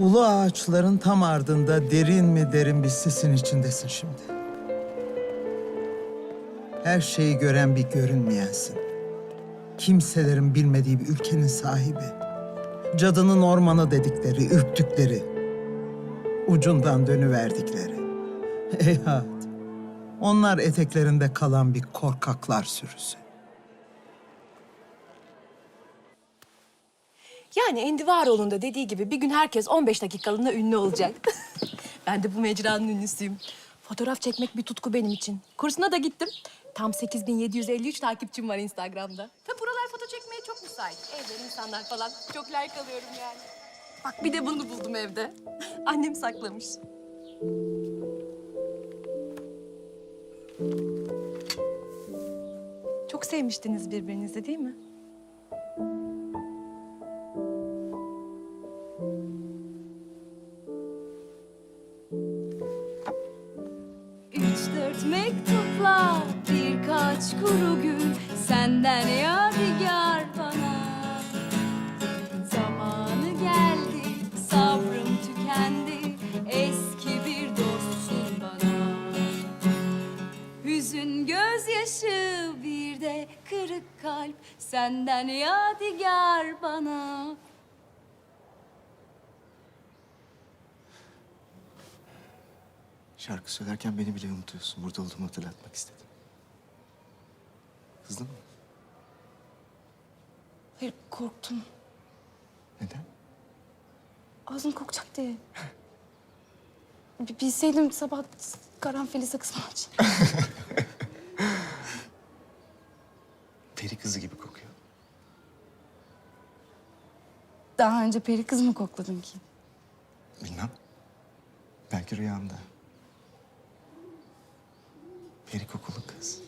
Ulu ağaçların tam ardında derin mi derin bir sisin içindesin şimdi. Her şeyi gören bir görünmeyensin. Kimselerin bilmediği bir ülkenin sahibi. Cadının ormanı dedikleri, ürktükleri. Ucundan dönüverdikleri. Eyhat. Onlar eteklerinde kalan bir korkaklar sürüsü. Yani Endivaroğlu'nun da dediği gibi bir gün herkes 15 dakikalığına ünlü olacak. ben de bu mecranın ünlüsüyüm. Fotoğraf çekmek bir tutku benim için. Kursuna da gittim. Tam 8753 takipçim var Instagram'da. Tabi buralar foto çekmeye çok müsait. Evde insanlar falan. Çok like alıyorum yani. Bak bir de bunu buldum evde. Annem saklamış. Çok sevmiştiniz birbirinizi değil mi? Üç dört mektupla birkaç kuru gül senden yadigar bana. Zamanı geldi, sabrım tükendi, eski bir dostsun bana. Hüzün gözyaşı bir de kırık kalp senden yadigar bana. Şarkı söylerken beni bile unutuyorsun. Burada olduğumu hatırlatmak istedim. Kızdın mı? Hayır korktum. Neden? Ağzım kokacak diye. B- Bilseydim sabah karanfili sakızımı aç. Peri kızı gibi kokuyor. Daha önce peri kız mı kokladın ki? Bilmem. Belki rüyamda. Peri kokulu kız.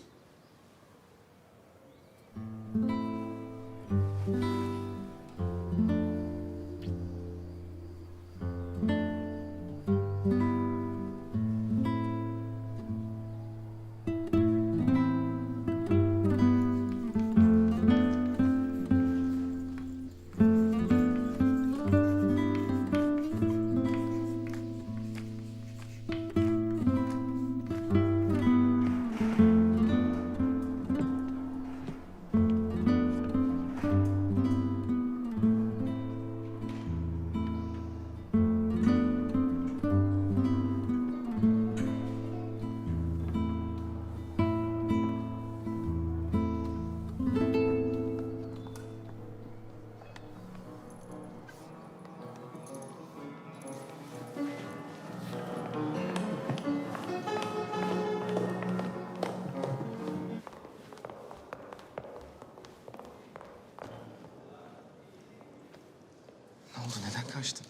Kaçtın?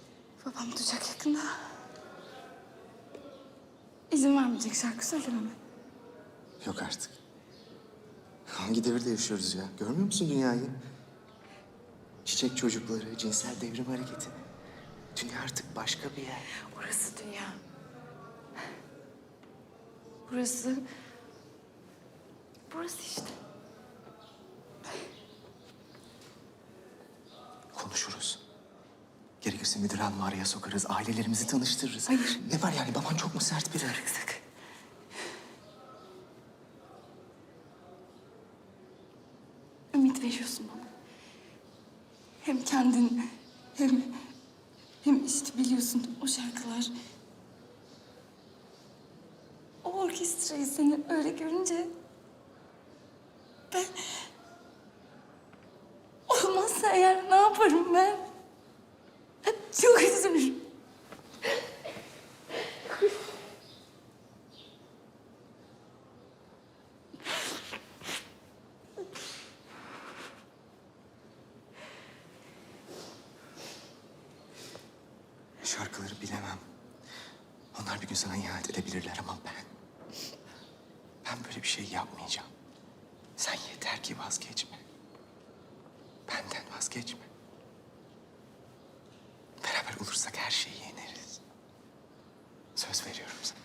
Babam duyacak yakında. İzin vermeyecek şarkı söylememe. Yok artık. Hangi devirde yaşıyoruz ya? Görmüyor musun dünyayı? Çiçek çocukları, cinsel devrim hareketi. Dünya artık başka bir yer. Burası dünya. Burası... Burası işte. Gerekirse müdür hanımı araya sokarız, ailelerimizi tanıştırırız. Hayır. Ne var yani? Baban çok mu sert biri? Sakın. Ümit veriyorsun bana. Hem kendin hem hem işte biliyorsun o şarkılar. O orkestrayı seni öyle görünce ben olmazsa eğer ne yaparım ben? Çok üzülürüm. Şarkıları bilemem. Onlar bir gün sana ihanet edebilirler ama ben... Ben böyle bir şey yapmayacağım. Sen yeter ki vazgeçme. Benden vazgeçme. Beraber olursak her şeyi yeneriz. Söz veriyorum sana.